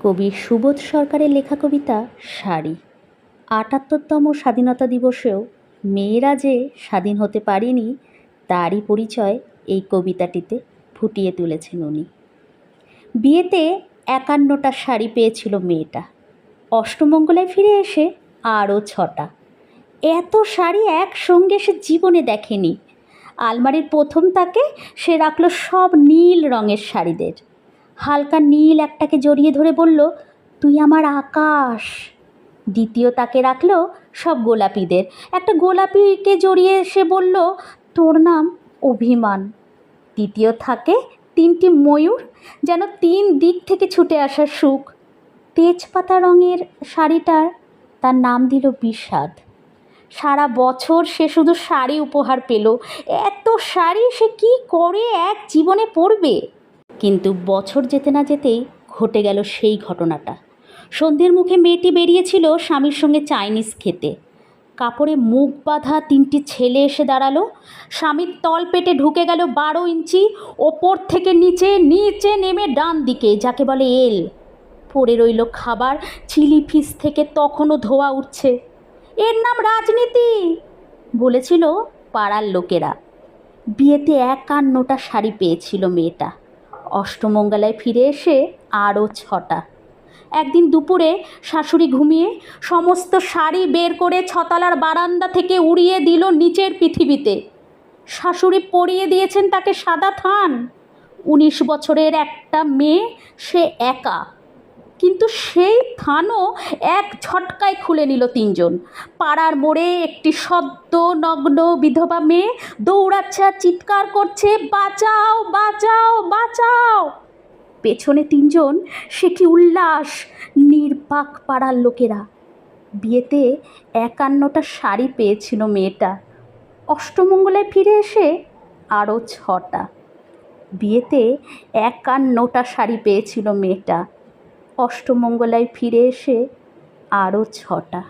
কবি সুবোধ সরকারের লেখা কবিতা শাড়ি আটাত্তরতম স্বাধীনতা দিবসেও মেয়েরা যে স্বাধীন হতে পারেনি, তারই পরিচয় এই কবিতাটিতে ফুটিয়ে তুলেছেন উনি। বিয়েতে একান্নটা শাড়ি পেয়েছিল মেয়েটা। অষ্টমঙ্গলায় ফিরে এসে আরও ছটা। এত শাড়ি একসঙ্গে সে জীবনে দেখেনি। আলমারির প্রথম তাকে সে রাখল সব নীল রঙের শাড়িদের। হালকা নীল একটাকে জড়িয়ে ধরে বলল, তুই আমার আকাশ। দ্বিতীয় তাকে রাখল সব গোলাপিদের। একটা গোলাপিকে জড়িয়ে সে বলল, তোর নাম অভিমান। তৃতীয় থাকে তিনটি ময়ূর যেন তিন দিক থেকে ছুটে আসা সুখ। তেজপাতা রঙের শাড়িটার, তার নাম দিল বিষাদ। সারা বছর সে শুধু শাড়ি উপহার পেল। এত শাড়ি সে কি করে এক জীবনে পরবে? কিন্তু বছর যেতে না যেতেই ঘটে গেল সেই ঘটনাটা। সন্ধ্যের মুখে মেয়েটি বেরিয়েছিল স্বামীর সঙ্গে চাইনিজ খেতে। কাপড়ে মুখ বাঁধা তিনটি ছেলে এসে দাঁড়াল। স্বামীর তল পেটে ঢুকে গেল বারো ইঞ্চি, ওপর থেকে নিচে নিচে নেমে ডান দিকে, যাকে বলে এল। পড়ে রইল খাবার, চিলি ফিস থেকে তখনও ধোয়া উঠছে। এর নাম রাজনীতি, বলেছিল পাড়ার লোকেরা। বিয়েতে একান্নটা শাড়ি পেয়েছিল মেয়েটা। অষ্টমঙ্গলায় ফিরে এসে আরও ছটা। একদিন দুপুরে শাশুড়ি ঘুমিয়ে সমস্ত শাড়ি বের করে ছতালার বারান্দা থেকে উড়িয়ে দিল নিচের পৃথিবীতে। শাশুড়ি পরিয়ে দিয়েছেন তাকে সাদা থান। উনিশ বছরের একটা মেয়ে, সে একা। কিন্তু সেই থানও এক ঝটকায় খুলে নিল তিনজন। পাড়ার মোড়ে একটি সদ্য নগ্ন বিধবা মেয়ে দৌড়াচ্ছে চিৎকার করছে, বাঁচাও বাঁচাও বাঁচাও! পেছনে তিনজন, সে কি উল্লাস, নির্বাক পাড়ার লোকেরা। বিয়েতে একান্নটা শাড়ি পেয়েছিল মেয়েটা। অষ্টমঙ্গলায় ফিরে এসে আরও ছটা। বিয়েতে একান্নটা শাড়ি পেয়েছিল মেয়েটা। অষ্টমঙ্গলায় ফিরে এসে আরও ছটা।